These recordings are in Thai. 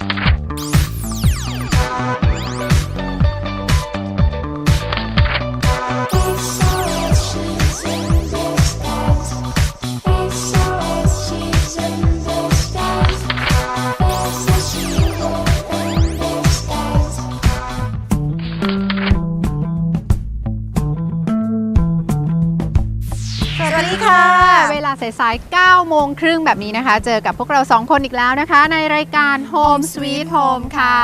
ส สายๆ9โมงครึ่งแบบนี้นะคะ เจอกับพวกเรา 2 คนอีกแล้วนะคะ ในรายการ Home Sweet Home ค่ะ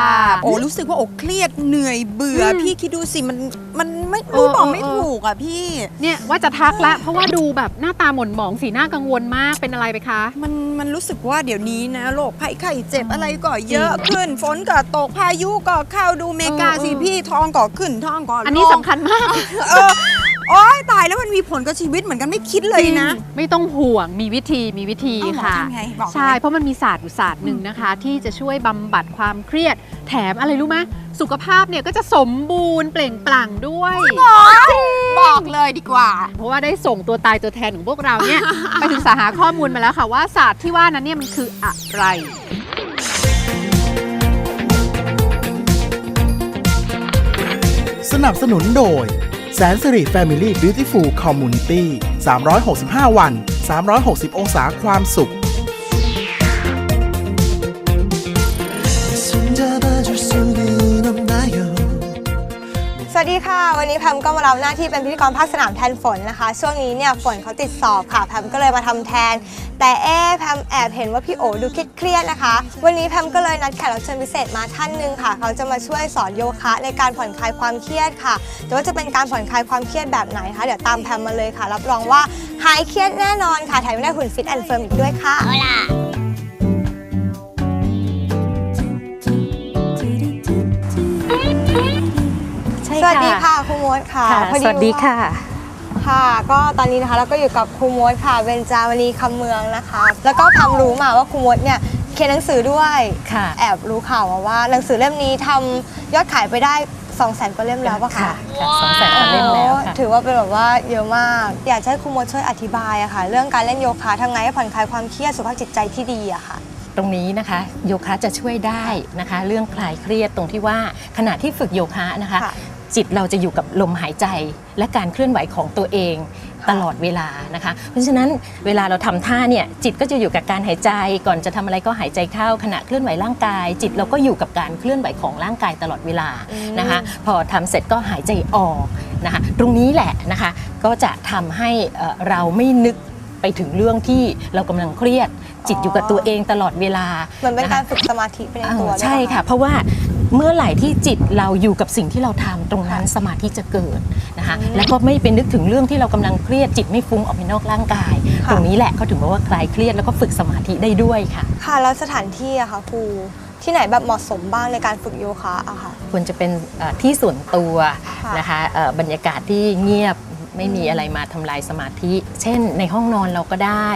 โอ้รู้สึกว่าอกเครียดเหนื่อยเบื่ออมพี่คิดดูสิมันมันไม่เออรู้บอกเออ ไม่เออถูกอะพี่ เนี่ยว่าจะทักละ เพราะว่าดูแบบหน้าตาหม่นหมองสีหน้ากังวลมากเป็นอะไรไปคะ มันมันรู้สึกว่าเดี๋ยวนี้นะโรคภัยไข้เจ็บอะไรก็เยอะขึ้น ฝนก็ตกพายุก็เข้าดูเมกาเออเออ สิพี่ท้องก็ขึ้นท้องก็ลงอันนี้สำคัญมาก เออโอ้ยตายแล้ว มันมีผลกับชีวิตเหมือนกันไม่คิดเลยนะ จริงไม่ต้องห่วงมีวิธีมีวิธีเอ้าหมอค่ะทำไงบอกหน่อยใช่เพราะมันมีศาสตร์อยู่ศาสตร์หนึ่งนะคะ ที่จะช่วยบำบัดความเครียด แถมอะไรรู้ไหมสุขภาพเนี่ยก็จะสมบูรณ์เปล่งปลั่งด้วย บอกเลยดีกว่า เพราะว่าได้ส่งตัวตายตัวแทนของพวกเราเนี่ย ไปศึกษาหาข้อมูลมาแล้วค่ะว่าศาสตร์ที่ว่านั้นเนี่ยมันคืออะไร สนับสนุนโดย แสนสิริ Family Beautiful Community 365 วัน 360 องศาความสุข ดีค่ะ วันนี้แพมก็มารับหน้าที่เป็นพิธีกรภาคสนามแทนฝนนะคะ ช่วงนี้เนี่ยฝนเขาติดสอบค่ะแพมก็เลยมาทำแทน แต่เอ๊แพมแอบเห็นว่าพี่โอดูเครียดๆนะคะ วันนี้แพมก็เลยนัดแขกรับเชิญพิเศษมาท่านหนึ่งค่ะ เขาจะมาช่วยสอนโยคะในการผ่อนคลายความเครียดค่ะ แต่ว่าจะเป็นการผ่อนคลายความเครียดแบบไหนคะเดี๋ยวตามแพมมาเลยค่ะ รับรองว่าหายเครียดแน่นอนค่ะแถมได้หุ่นฟิตแอนด์เฟิร์มอีกด้วยค่ะ สวัสดีค่ะครูมดค่ะค่ะพอสวัสดีค่ะ ค่ะ ก็ตอนนี้นะคะเราก็อยู่กับครูมดค่ะเบญจาวณีคำเมืองนะคะ แล้วก็ทำรู้มาว่าครูมดเนี่ยเขียนหนังสือด้วยค่ะแอบรู้ข่าวมาว่าหนังสือเล่มนี้ทำยอดขายไปได้2 0 0 0 0 0กว่าเล่มแล้วปะค่ะคะค่ะสองแสนกว่าเล่มแล้วค่ะถือว่าเป็นแบบว่าเยอะมาก อยากจะให้ครูมดช่วยอธิบายอะค่ะ เรื่องการเล่นโยคะทำไงให้ผ่อนคลายความเครียดสุขภาพจิตใจที่ดีอะค่ะ ตรงนี้นะคะโยคะจะช่วยได้นะคะ เรื่องคลายเครียดตรงที่ว่าขณะที่ฝึกโยคะนะคะค่ะ จิตเราจะอยู่กับลมหายใจและการเคลื่อนไหวของตัวเองตลอดเวลานะคะ เพราะฉะนั้นเวลาเราทำท่าเนี่ยจิตก็จะอยู่กับการหายใจ ก่อนจะทำอะไรก็หายใจเข้าขณะเคลื่อนไหวร่างกาย จิตเราก็อยู่กับการเคลื่อนไหวของร่างกายตลอดเวลานะคะ พอทำเสร็จก็หายใจออกนะคะตรงนี้แหละนะคะก็จะทำให้เอ่อเราไม่นึกไปถึงเรื่องที่เรากำลังเครียดจิตอยู่กับตัวเองตลอดเวลาเหมือนเป็นนะคะการฝึกสมาธิไปในตัวอ่าด้วยใช่ปค่ะ เพราะว่า เมื่อไหร่ที่จิตเราอยู่กับสิ่งที่เราทำตรงนั้นสมาธิจะเกิดนะคะ แล้วก็ไม่ไปนึกถึงเรื่องที่เรากำลังเครียดจิตไม่ฟุ้งออกไปนอกร่างกายตรงนี้แหละเขาถึงบอกว่าคลายเครียดแล้วก็ฝึกสมาธิได้ด้วยค่ะ ค่ะแล้วสถานที่อะค่ะครูที่ไหนแบบเหมาะสมบ้างในการฝึกโยคะอะค่ะ ควรจะเป็นเอ่อที่ส่วนตัวค่ะนะคะเอ่อบรรยากาศที่เงียบไม่มีอะไรมาทำลายสมาธิ เช่นในห้องนอนเราก็ได้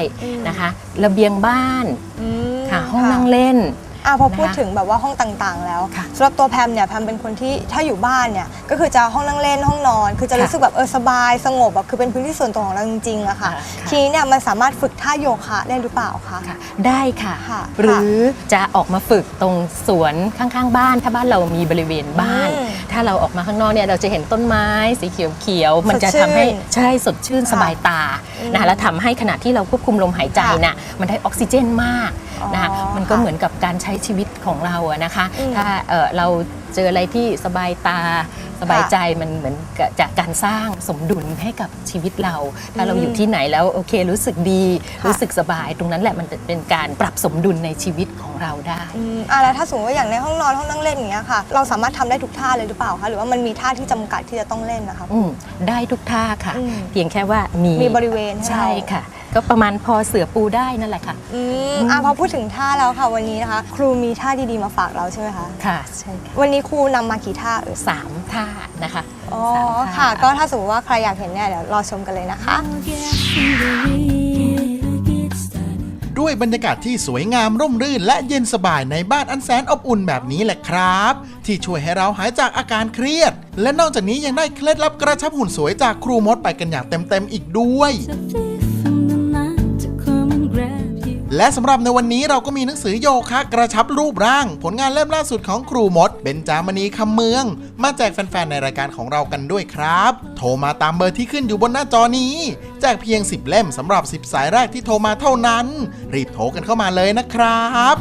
นะคะ ระเบียงบ้านอืมค่ะห้องนั่งเล่น อะพอพูดนะคะถึงแบบว่าห้องต่างๆ แล้วค่ะสำหรับตัวแพมเนี่ยแพมเป็นคนที่ถ้าอยู่บ้านเนี่ยก็คือจะห้องนั่งเล่นห้องนอน คือจะค่ะรู้สึกแบบเออสบายสงบแบบคือเป็นพื้นที่ส่วนตัวของเราจริงๆอะค่ะอ่าค่ะทีนี้เนี่ยมันสามารถฝึกท่าโยคะได้หรือเปล่าคะค่ะได้ค่ะค่ะ หรือจะออกมาฝึกตรงสวนข้างๆ บ้าน ถ้าบ้านเรามีบริเวณบ้านอืม ถ้าเราออกมาข้างนอกเนี่ยเราจะเห็นต้นไม้สีเขียวๆมันจะสดชื่นทำให้ใช่สดชื่นค่ะสบายตานะคะแล้วทำให้ขณะที่เราควบคุมลมหายใจค่ะน่ะมันได้ออกซิเจนมากนะคะอ๋อมันก็ค่ะเหมือนกับการใช้ชีวิตของเราอะนะคะ อืมถ้าเอ่อเราเจออะไรที่สบายตา สบายใจมันเหมือนกับจากการสร้างสมดุลให้กับชีวิตเรา ถ้าเราอยู่ที่ไหนแล้วโอเครู้สึกดี ค่ะ รู้สึกสบาย ตรงนั้นแหละมันจะเป็นการปรับสมดุลในชีวิตของ เราได้อืมอะแล้วถ้าสมมติว่าอย่างในห้องนอนห้องนั่งเล่นอย่างเงี้ยค่ะ เราสามารถทำได้ทุกท่าเลยหรือเปล่าคะหรือว่ามันมีท่าที่จำกัดที่จะต้องเล่นนะคะ อืมได้ทุกท่าค่ะ อืมเพียงแค่ว่ามีมีบริเวณให้เรา ใช่ค่ะ ก็ประมาณพอเสือปูได้นั่นแหละค่ะ อืมอะพอพูดถึงท่าแล้วค่ะ วันนี้นะคะ ครูมีท่าดีๆมาฝากเราใช่ไหมคะค่ะใช่ค่ะวันนี้ครูนำมากี่ท่าเอ่ยสามท่านะคะอ๋อสามท่า ค่ะ ก็ถ้าสมมติว่าใครอยากเห็นเนี่ยเดี๋ยวรอชมกันเลยนะคะ ด้วยบรรยากาศที่สวยงามร่มรื่น และเย็นสบายในบ้านอันแสนอบอุ่นแบบนี้แหละครับ ที่ช่วยให้เราหายจากอาการเครียด และนอกจากนี้ยังได้เคล็ดลับกระชับหุ่นสวยจากครูมดไปกันอย่างเต็มๆอีกด้วย และสำหรับในวันนี้เราก็มีหนังสือโยคะกระชับรูปร่าง ผลงานเล่มล่าสุดของครูมดเบนจามณีคำเมือง มาแจกแฟนๆในรายการของเรากันด้วยครับ โทรมาตามเบอร์ที่ขึ้นอยู่บนหน้าจอนี้ แจกเพียง 10 เล่มสำหรับ 10 สายแรกที่โทรมาเท่านั้น รีบโทรกันเข้ามาเลยนะครับ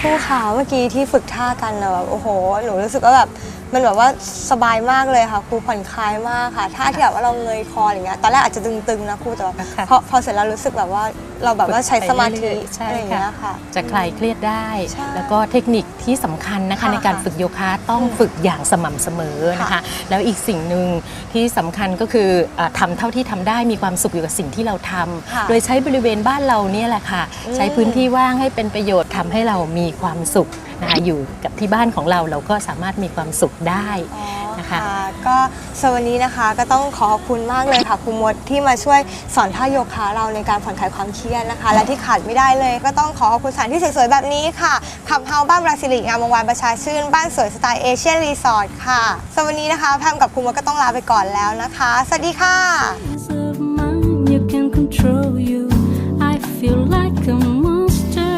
ครูขาเมื่อกี้ที่ฝึกท่ากันนะแบบโอ้โหหนูรู้สึกว่าแบบ มันแบบว่าสบายมากเลยค่ะครูผ่อนคลายมากค่ะ ถ้าที่แบบว่าเราเงยคออย่างเงี้ยตอนแรกอาจจะตึงๆนะครูแต่ว่าพอพอเสร็จแล้วรู้สึกแบบว่า เราแบบว่าใช้สมาธิใช่อะไรอย่างเงี้ยค่ะ จะคลายเครียดได้ใช่แล้วก็เทคนิคที่สำคัญนะคะค่ะในการฝึกโยคะต้องฝึกอย่างสม่ำเสมอนะคะค่ะแล้วอีกสิ่งหนึ่งที่สำคัญก็คืออาทำเท่าที่ทำได้มีความสุขอยู่กับสิ่งที่เราทำค่ะโดยใช้บริเวณบ้านเราเนี่ยแหละค่ะอืมใช้พื้นที่ว่างให้เป็นประโยชน์ทำให้เรามีความสุขนะคะอยู่กับที่บ้านของเราเราก็สามารถมีความสุขได้อ๋อนะ คะก็สำหรับวันนี้นะคะก็ต้องขอขอบคุณมากเลยค่ะครูมดที่มาช่วยสอนท่าโยคะเราในการผ่อนคลายความเครียดนะคะ และที่ขาดไม่ได้เลย ก็ต้องขอขอบคุณสถานที่สวยๆแบบนี้ค่ะขับเฮาบ้านบราซิลิกงามวงวานประชาชื่น บ้านสวยสไตล์เอเชียนรีสอร์ทค่ะสำหรับวันนี้นะคะแพมกับครูมดก็ต้องลาไปก่อนแล้วนะคะ สวัสดีค่ะ Peace of mind, you can control you. I feel like a monster.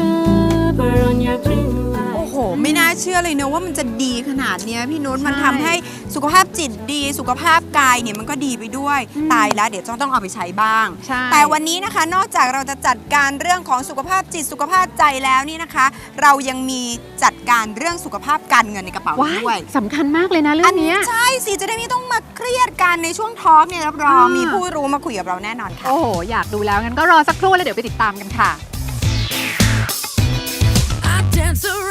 We're on your green light. โอ้โห ไม่น่าเชื่อเลยเนอะว่ามันจะดี ขนาดเนี้ยพี่นุชมันใช่ทำให้สุขภาพจิตดี สุขภาพกายเนี่ยมันก็ดีไปด้วย ตายแล้วเดี๋ยวจ้องต้องเอาไปใช้บ้างใช่แต่วันนี้นะคะนอกจากเราจะจัดการเรื่องของสุขภาพจิตสุขภาพใจแล้วนี่นะคะ เรายังมีจัดการเรื่องสุขภาพการเงินในกระเป๋าว้าด้วยยสำคัญมากเลยนะเรื่องเนี้ยใช่สิจะได้ไม่ต้องมาเครียดกันในช่วงทอล์กเนี่ยรับรองอ่ามีมีผู้รู้มาคุยกับเราแน่นอนค่ะโอ้โหอยากดูแล้วงั้นก็รอสักครู่แล้วเดี๋ยวไปติดตามกันค่ะ I dance around.